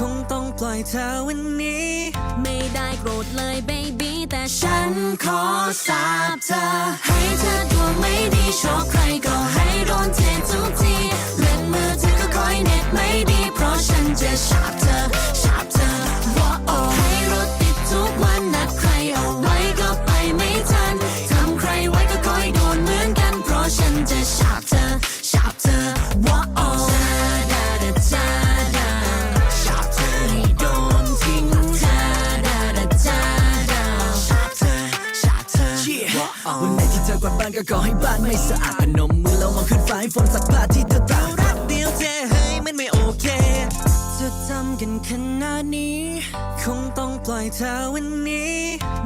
คงต้องปล่อยเธอวันนี้ ไม่ได้โกรธเลยเบบี้แต่ฉันขอสาบเธอ ให้เธอตัวไม่ดีชอบใครก็ให้โดนเททุกานก็ขอให้บ้านไม่สะอาดพนมมือแล้วมองขึ้นฟ้าให้ฝนสักผ้าที่เธอตากรักเดียวเทให้มันไม่โอเคจะทำกันขนาดนี้ คงต้องปล่อยเธอวันนี้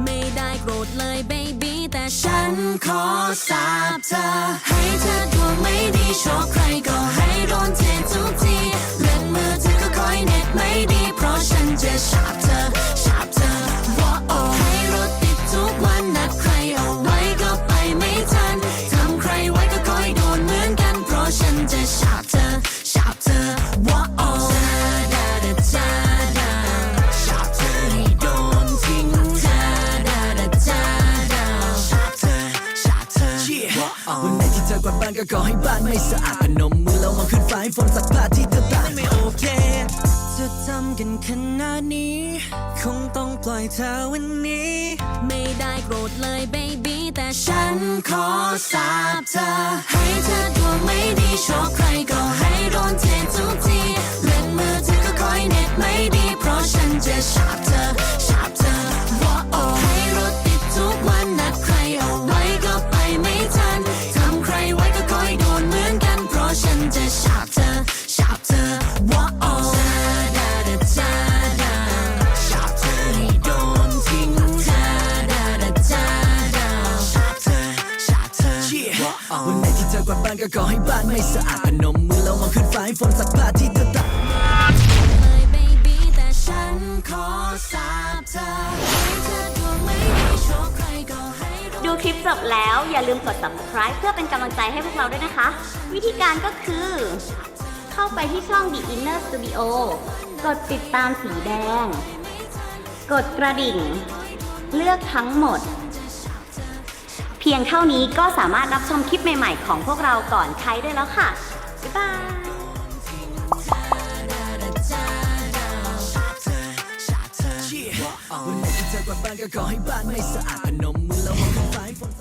ไม่ได้โกรธเลยเบบี้แต่ฉันขอสาบเธอให้เธอดวงไม่ดีชอบใค วันไหนที่เธอกวาดบ้านก็ขอให้บ้านไม่สะอาดพนมมือแล้วมองขึ้นฟ้าให้ฝนสักผ้าที่เธอตากไม่โอเคจะทำกันขนาดนี้ คงต้องปล่อยเธอวันนี้ ไม่ได้โกรธเลยเบบี้แต่ฉันขอสาบเธอ ให้เธอตัวไม่ดีชอบใครก็ให้โดนเธ เธอกวาดบ้านก็ขอให้บ้านไม่สะอาดพนมมือแล้วมองขึ้นฟ้าให้ฝนสักผ้าที่เธอตากเลยเบบี้แต่ฉันขอสาบเธอให้เธอตัวไม่ดีชอบใครก็ให้รู้ดูคลิปจบแล้วอย่าลืมกด subscribe เพื่อเป็นกำลังใจให้พวกเราด้วยนะคะ วิธีการก็คือ เข้าไปที่ช่อง The Inner Studio กดติดตามสีแดง กดกระดิ่ง เลือกทั้งหมด พียงเท่านี้ก็สามารถรับชมคลิปใหม่ ๆ ของพวกเราก่อนใครได้แล้วค่ะ บ๊ายบายวันไหนที่เธอกวาดบ้านก็ขอให้บ้านไม่สะอาดพนมมือแล้วมองขึ้นฟ้าให้ฝน